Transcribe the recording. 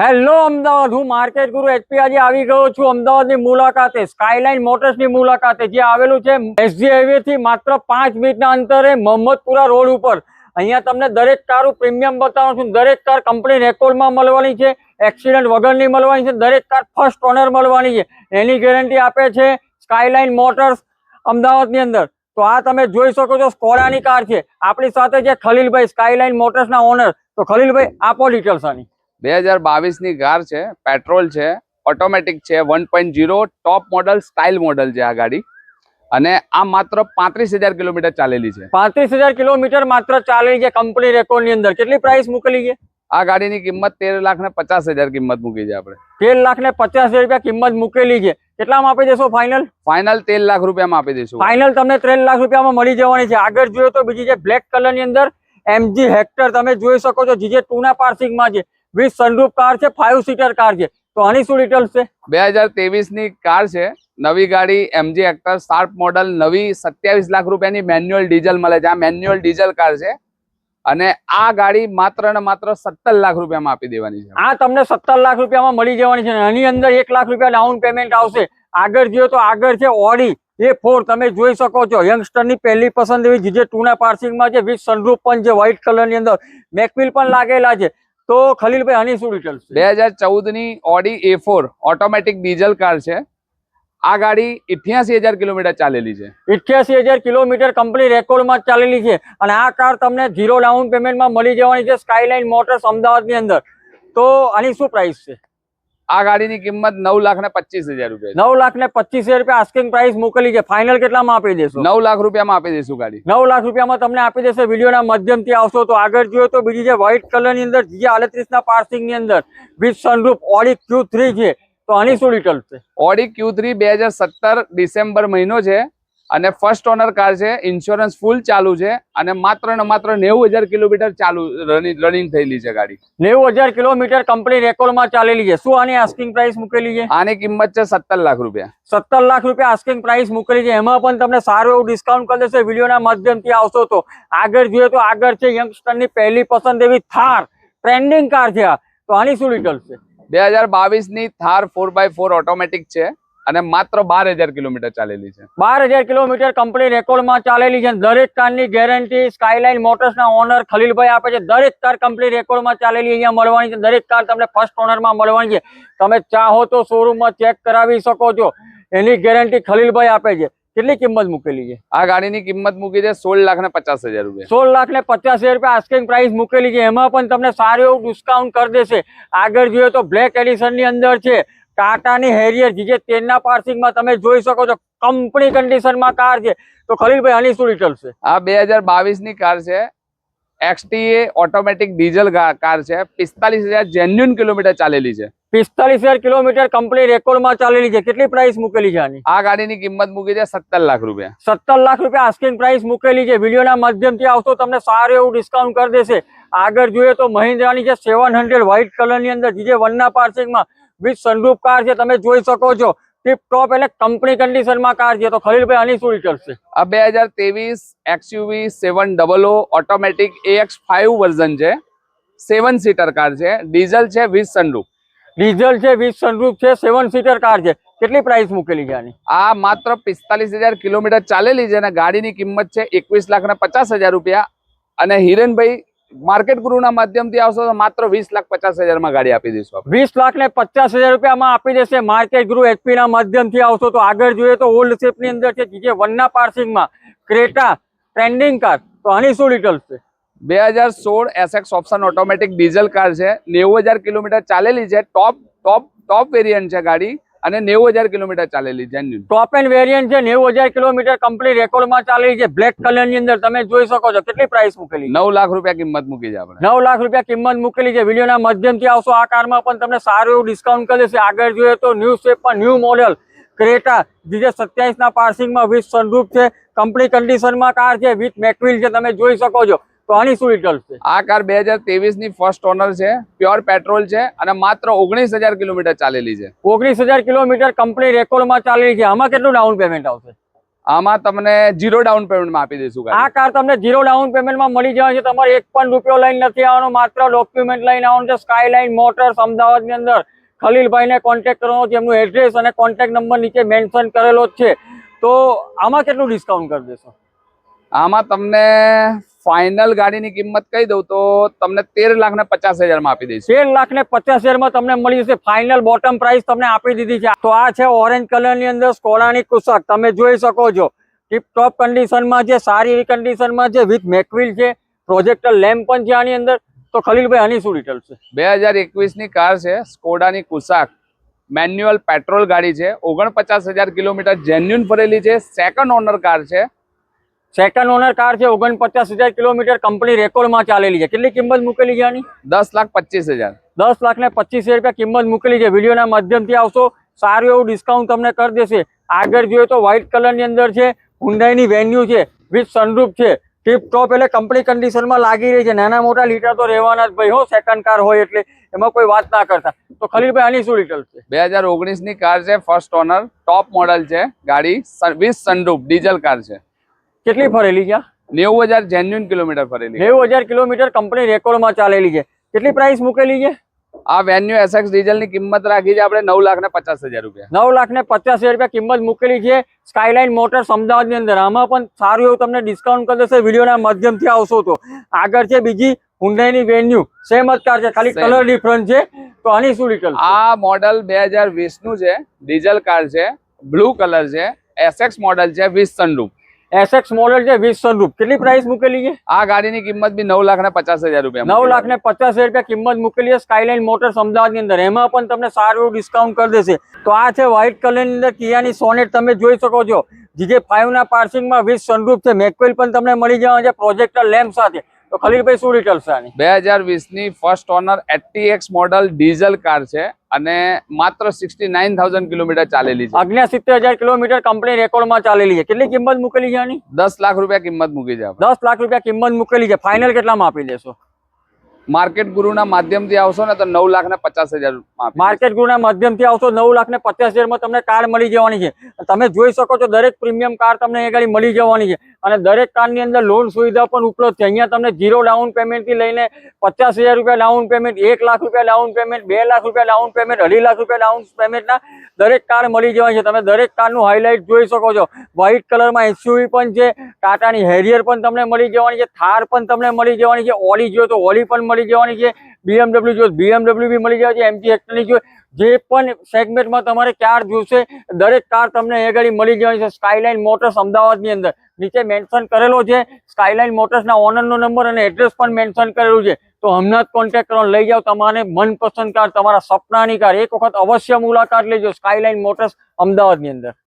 Hello Ahmedabad, હું market ગુરુ HP આજે આવી ગયો છું અમદાવાદની મુલાકાતે સ્કાયલાઇન મોટર્સની મુલાકાતે, જે આવેલું છે એસજી હાઈવે થી માત્ર પાંચ મિનિટના અંતરે મોહમ્મદપુરા રોડ ઉપર. અહીંયા તમને દરેક કારું પ્રીમિયમ બતાવું છું. દરેક કાર કંપની રેકોર્ડમાં મળવાની છે એક્સિડન્ટ વગરની મળવાની છે, દરેક કાર ફર્સ્ટ ઓનર મળવાની છે. એની ગેરંટી આપે છે સ્કાયલાઇન મોટર્સ અમદાવાદની અંદર. તો આ તમે જોઈ શકો છો સ્કોડાની કાર છે. આપણી સાથે છે ખલીલભાઈ સ્કાયલાઇન મોટર્સના ઓનર તો ખલીલભાઈ, આપો ડિટેલ્સ આની. બે હજાર બાવીસની કાર છે પેટ્રોલ છે ઓટોમેટિક છે one point zero top model style model છે આ ગાડી. અને આ માત્ર પાંત્રીસ હજાર કિલોમીટર ચાલેલી છે. પાંત્રીસ હજાર કિલોમીટર માત્ર ચાલેલી છે કંપની રેકોર્ડની અંદર. કેટલી પ્રાઇસ મૂકેલી છે? આ ગાડીની કિંમત તેર લાખ ને પચાસ હજાર કિંમત મૂકી છે આપણે. તેર લાખ ને પચાસ હજાર રૂપિયા કિંમત મૂકેલી છે. કેટલામાં આપી દેશો ફાઇનલ ફાઇનલ તેર લાખ રૂપિયામાં આપી દઈશું ફાઇનલ તમને ત્રણ લાખ રૂપિયામાં મળી જવાની છે. આગળ જોયો તો બીજી છે બ્લેક કલરની અંદર એમજી હેક્ટર તમે જોઈ શકો છો જીજે ટુ ના પાર્સિંગમાં છે. વિથ સનરૂફ કાર છે ફાઇવ સીટર કાર છે. તો આની શું ડિટેલ્સ છે? બે હજાર તેવીસની કાર છે નવી ગાડી એમજી એક્ટર શાર્પ મોડલ નવી સત્યાવીસ લાખ રૂપિયાની મેન્યુઅલ ડીઝલ મળે છે. આ મેન્યુઅલ ડીઝલ કાર છે અને આ ગાડી માત્ર ને માત્ર સત્તર લાખ રૂપિયામાં આપી દેવાની છે. આ તમને સત્તર લાખ રૂપિયામાં મળી જવાની છે અને આની અંદર એક લાખ રૂપિયા ડાઉન પેમેન્ટ આવશે. આગળ જોઈએ તો આગળ છે ઓડી એ ફોર તમે જોઈ શકો છો યંગસ્ટરની પહેલી પસંદ એવી જે ટુ ના પાર્સિંગમાં છે. વિથ સનરૂફ પણ છે વ્હાઇટ કલરની અંદર. મેકવિલ પણ લાગેલા છે. તો ખલીલભાઈ આની શું ડિટેલ્સ બે હજાર ચૌદની Audi A four automatic diesel car છે. આ ગાડી ઇઠ્યાસી હજાર કિલોમીટર ચાલેલી છે. ઇઠ્યાસી હજાર કિલોમીટર કંપની રેકોર્ડમાં ચાલેલી છે. અને આ કાર તમને ઝીરો ડાઉન પેમેન્ટમાં મળી જવાની છે સ્કાયલાઇન મોટર્સ અમદાવાદની અંદર. તો આની શું પ્રાઇસ છે? આ ગાડીની કિંમત નવ લાખ ને પચીસ હજાર રૂપિયા નવ લાખ ને પચીસ હજાર રૂપિયા આસ્કિંગ પ્રાઇસ મોકલી છે. ફાઇનલ કેટલામાં આપી દેશો? નવ લાખ રૂપિયામાં આપી દઈશું ગાડી. નવ લાખ રૂપિયામાં તમને આપી દેશે વિડીયોના માધ્યમથી આવશો તો આગળ જોઈએ તો બીજી જે વ્હાઇટ કલરની અંદર જે આડત્રીસ ના પાર્સિંગની અંદર with sunroof Audi Q three છે. તો આની શું ડિટેલ છે? ઓડી ક્યુ થ્રી બે હજાર સત્તર ડિસેમ્બર મહિનો છે. અને ફર્સ્ટ ઓનર કાર છે ઇન્સ્યોરન્સ ફૂલ ચાલુ છે અને માત્ર ને માત્ર નેવું હજાર કિલોમીટર ચાલુ રનિંગ થયેલી છે ગાડી. નેવું હજાર કિલોમીટર કંપની રેકોર્ડમાં ચાલેલી છે. શું આની આસ્કિંગ પ્રાઇસ મૂકેલી છે? આની કિંમત છે સત્તર લાખ રૂપિયા. સત્તર લાખ રૂપિયા આસ્કિંગ પ્રાઇસ મૂકેલી છે. એમાં પણ તમને સારું એવું ડિસ્કાઉન્ટ કરી દેશે વિડીયોના માધ્યમથી આવશો તો. આગળ જોઈએ તો આગળ છે યંગસ્ટરની પહેલી પસંદ એવી થાર. ટ્રેન્ડિંગ કાર છે આ. તો આની શું ડિટેલ્સ છે? બે હજાર બાવીસની Thar four by four automatic છે. અને માત્ર બાર હજાર કિલોમીટર ચાલેલી છે. બાર હજાર કિલોમીટર કંપની રેકોર્ડમાં ચાલેલી છે. દરેક કારની ગેરંટી સ્કાયલાઇન મોટર્સના ઓનર ખલીલભાઈ આપે છે. દરેક કાર કંપની રેકોર્ડમાં ચાલેલી અહીંયા મળવાની છે. દરેક કાર તમને ફર્સ્ટ ઓનરમાં મળવાની છે. તમે ચાહો તો શોરૂમમાં ચેક કરાવી શકો છો. એની ગેરંટી ખલીલભાઈ આપે છે. કેટલી કિંમત મૂકેલી છે? આ ગાડીની કિંમત મૂકી છે સોળ લાખ ને પચાસ હજાર રૂપિયા. સોળ લાખ ને પચાસ હજાર રૂપિયા આસ્કિંગ પ્રાઇસ મૂકેલી છે. એમાં પણ તમને સારું એવું ડિસ્કાઉન્ટ કરી દેશે. આગળ જોઈએ તો બ્લેક એડિશનની અંદર છે. ટાટાની હેરિયર જે તેના પાર્સિંગમાં તમે જોઈ શકો છો કંપની કન્ડિશનમાં કાર છે. તો ખલીલભાઈ આની શું ડિટેલ છે? આ બે હજાર બાવીસની કાર છે. એક્સટીએ ઓટોમેટિક ડીઝલ કાર છે. પિસ્તાલીસ હજાર જેન્યુન કિલોમીટર ચાલેલી છે. પિસ્તાલીસ હજાર કિલોમીટર કંપની રેકોર્ડમાં ચાલેલી છે. કેટલી પ્રાઇસ મૂકેલી છે આની? આ ગાડીની કિંમત મૂકી છે સત્તર લાખ રૂપિયા. સત્તર લાખ રૂપિયા આસ્કિંગ પ્રાઇસ મૂકેલી છે. વિડીયોના માધ્યમથી આવશો તમને સારું એવું ડિસ્કાઉન્ટ કરી દેશે. આગળ જોઈએ તો મહિન્દ્રાની છે સેવન હંડ્રેડ વ્હાઇટ કલરની અંદર જે વનના પાર્સિંગમાં વિથ સનરૂફ કાર છે તમે જોઈ શકો છો. ટીપ ટોપ એટલે કંપની કન્ડિશનમાં કાર છે. તો ખલીલભાઈ આની શું ડિટેલ્સ છે? આ બે હજાર ત્રેવીસ XUV seven double O automatic AX five version છે. સેવન સીટર કાર છે. ડીઝલ છે વીસ સનરૂફ ડીઝલ છે વીસ સનરૂફ છે. સેવન સીટર કાર છે. કેટલી પ્રાઇસ મૂકેલી છે આની? આ માત્ર પિસ્તાલીસ હજાર કિલોમીટર ચાલેલી છે અને ગાડીની કિંમત છે એકવીસ લાખ ને પચાસ હજાર રૂપિયા. અને હિરેનભાઈ માર્કેટ ગુરુના માધ્યમથી આવશો તો માત્ર વીસ લાખ પચાસ હજારમાં ગાડી આપી દઈશું વીસ લાખ ને પચાસ હજાર રૂપિયામાં આપી દેશે માર્કેટ ગ્રુપ એચપી ના માધ્યમથી આવશો તો આગળ જોઈએ તો ઓલ્ડ શેપની અંદર છે જે વનના પાર્સિંગમાં ક્રેટા ટ્રેન્ડિંગ કાર તો આની શું ડિટેલ્સ છે? બે હજાર સોળ SX option automatic diesel car છે નેવું હજાર કિલોમીટર ચાલેલી છે ટોપ ટોપ ટોપ વેરિયન્ટ છે ગાડી. અને નેવું હજાર કિલોમીટર ચાલેલી જેન્યુન ટોપ એન્ડ વેરિયન્ટ છે નેવું હજાર કિલોમીટર કંપની રેકોર્ડમાં ચાલેલી છે બ્લેક કલરની અંદર તમે જોઈ શકો છો કેટલી પ્રાઇસ મૂકેલી નવ લાખ રૂપિયા કિંમત મૂકી છે આપણે. નવ લાખ રૂપિયા કિંમત મૂકેલી છે વિડીયોના માધ્યમથી આવશો આ કારમાં પણ તમને સારું એવું ડિસ્કાઉન્ટ કરી દેશે. આગળ જોઈએ તો ન્યૂ શેપમાં ન્યૂ મોડેલ ક્રેટા જે સત્યાવીસ ના પાર્સિંગમાં વિથ સનરૂફ છે કંપની કન્ડિશનમાં કાર છે વિથ મેકવિલ છે તમે જોઈ શકો છો. આની શું ડિટેલ્સ છે આ કાર બે હજાર ત્રેવીસની ફર્સ્ટ ઓનર છે પ્યોર પેટ્રોલ છે અને માત્ર ઓગણીસ હજાર કિલોમીટર ચાલેલી છે. ઓગણીસ હજાર કિલોમીટર કંપની રેકોર્ડમાં ચાલેલી છે. આમાં કેટલું ડાઉન પેમેન્ટ આવશે? આમાં તમને જીરો ડાઉન પેમેન્ટમાં આપી દઈશું આ કાર તમને ઝીરો ડાઉન પેમેન્ટમાં મળી જવાની છે. તમારે એક પણ રૂપિયો લઈને નથી આવવાનો. માત્ર ડોક્યુમેન્ટ લઈને આવવાનું છે. સ્કાયલાઇન મોટર્સ અમદાવાદની અંદર. ખલીલભાઈને કોન્ટેક્ટ કરવાનો છે. એમનું એડ્રેસ અને કોન્ટેક્ટ નંબર નીચે મેન્શન કરેલો છે. તો આમાં કેટલું ડિસ્કાઉન્ટ કરી દેશો? આમાં તમને ફાઇનલ ગાડીની કિંમત કહી દઉં તો તમને તેર લાખ ને પચાસ હજારમાં આપી દઈશ. તેર લાખ ને પચાસ હજારમાં તમને મળી જશે. ફાઇનલ બોટમ પ્રાઇસ તમને આપી દીધી છે. તો આ છે ઓરેન્જ કલરની અંદર સ્કોડાની કુશક તમે જોઈ શકો છો. ટીપ ટોપ કન્ડિશનમાં છે સારી એવી કન્ડિશનમાં છે વિથ મેકવિલ છે પ્રોજેક્ટર લેમ્પ પણ છે આની અંદર. તો ખલીલભાઈ આની શું ડિટેલ છે? બે હજાર એકવીસની કાર છે સ્કોડાની કુશાક મેન્યુઅલ પેટ્રોલ ગાડી છે. ઓગણપચાસ હજાર કિલોમીટર જેન્યુન ફરેલી છે. સેકન્ડ ઓનર કાર છે. સેકન્ડ ઓનર કાર છે ઓગણપચાસ હજાર કિલોમીટર કંપની રેકોર્ડમાં ચાલેલી છે. કેટલી કિંમત મૂકેલી છે આની? દસ લાખ પચીસ હજાર. દસ લાખ ને પચીસ હજાર રૂપિયા કિંમત મૂકેલી છે. વિડીયોના માધ્યમથી આવશો. સારું એવું ડિસ્કાઉન્ટ તમને કરી દેશે. આગળ જોઈએ તો વ્હાઇટ કલરની અંદર છે હુંડાઈની વેન્યુ છે વિથ સનરૂફ છે. ટીપ ટોપ એટલે કંપની કન્ડિશનમાં લાગી રહી છે. નાના મોટા લીટર તો રહેવાના જ ભાઈ હો સેકન્ડ કાર હોય એટલે. એમાં કોઈ વાત ના કરતા. તો ખલીલભાઈ આની શું લીટર છે? બે હજાર ઓગણીસની કાર છે ફર્સ્ટ ઓનર ટોપ મોડલ છે ગાડી વીસ સનરૂફ ડીઝલ કાર છે. કેટલી ફરેલી છે? નેવું હજાર જેન્યુન કિલોમીટર ફરેલી નેવું હજાર કિલોમીટર કંપની રેકોર્ડમાં ચાલેલી છે. કેટલી પ્રાઇસ મૂકેલી છે? આ વેન્યુ એસએક્સ ડીઝલની કિંમત રાખી છે આપણે નવ લાખ ને પચાસ હજાર રૂપિયા. નવ લાખ ને પચાસ હજાર રૂપિયા કિંમત મૂકેલી છે. સ્કાયલાઇન મોટર્સ અમદાવાદની અંદર. આમાં પણ સારું એવું તમને ડિસ્કાઉન્ટ કરી દેશે. વિડીયોના માધ્યમથી આવશો તો. આગળ છે બીજી હુન્ડાઈની વેન્યુ સેમ જ કાર છે. ખાલી કલર ડિફરન્ટ છે. તો આની શું ડિટેલ આ મોડલ બે હજાર વીસનું છે. ડીઝલ કાર છે. બ્લુ કલર છે. એસએક્સ મોડલ છે. વીસ સનરૂફ એસએક્સ મોડલ છે વીસ સનરૂફ કેટલી પ્રાઇસ મૂકેલી છે? આ ગાડીની કિંમત બી નવ લાખ ને પચાસ હજાર રૂપિયા નવ લાખ ને પચાસ હજાર રૂપિયા કિંમત મૂકેલી છે સ્કાયલાઇન મોટર્સ અમદાવાદની અંદર. એમાં પણ તમને સારું એવું ડિસ્કાઉન્ટ કરી દેશે. તો આ છે વ્હાઇટ કલરની અંદર કિયાની સોનેટ તમે જોઈ શકો છો. જીજે ફાઈવ ના પાર્સિંગમાં વીસ સનરૂફ છે. મેકવેલ પણ તમને મળી જવાનું છે પ્રોજેક્ટર લેમ્પ સાથે. તો ખલીલભાઈ શું ડિટેલ છે આની? બે હજાર વીસની first owner ATX model diesel car છે અને માત્ર સિક્સટી નાઇન થાઉઝન્ડ કિલોમીટર ચાલેલી છે. અગ્નિયા સિત્તેર હજાર કિલોમીટર કંપની રેકોર્ડમાં ચાલેલી છે. કેટલી કિંમત મૂકેલી છે આની? દસ લાખ રૂપિયા કિંમત મૂકી છે દસ લાખ રૂપિયા કિંમત મૂકેલી છે. ફાઇનલ કેટલામાં આપી દેશો? માર્કેટ ગુરુના માધ્યમથી આવશો ને તો નવ લાખ ને પચાસ હજાર માર્કેટ ગુરુના માધ્યમથી આવશો નવ લાખ ને પચાસ હજારમાં તમને કાર મળી જવાની છે. તમે જોઈ શકો છો દરેક પ્રીમિયમ કાર તમને અહીંયા મળી જવાની છે. અને દરેક કારની અંદર લોન સુવિધા પણ ઉપલબ્ધ છે. અહીંયા તમને ઝીરો ડાઉન પેમેન્ટથી લઈને પચાસ હજાર રૂપિયા ડાઉન પેમેન્ટ એક લાખ રૂપિયા ડાઉન પેમેન્ટ બે લાખ રૂપિયા ડાઉન પેમેન્ટ અઢી લાખ રૂપિયા ડાઉન પેમેન્ટના દરેક કાર મળી જવાની છે. તમે દરેક કારનું હાઇલાઇટ જોઈ શકો છો. વ્હાઇટ કલરમાં એસયુવી પણ છે. ટાટાની હેરિયર પણ તમને મળી જવાની છે. થાર પણ તમને મળી જવાની છે. ઓલી જોઈએ તો ઓલી પણ મળી જવાની છે બીએમડબલ્યુ જો બીએમડબલ્યુ બી મળી જવાની છે એમજી હેક્ટરની જો જે પણ સેગમેન્ટમાં તમારે કાર જોશે, દરેક કાર તમને એ ગાડી મળી જવાની છે સ્કાયલાઇન મોટર્સ અમદાવાદની અંદર. નીચે મેન્શન કરેલો છે સ્કાયલાઇન મોટર્સના ઓનરનો નંબર અને એડ્રેસ પણ મેન્શન કરેલું છે. તો હમણાં જ કોન્ટેક્ટ કરવાનો, લઈ જાઓ તમારે મનપસંદ કાર તમારા સપનાની કાર એક વખત અવશ્ય મુલાકાત લેજો સ્કાયલાઇન મોટર્સ અમદાવાદની અંદર.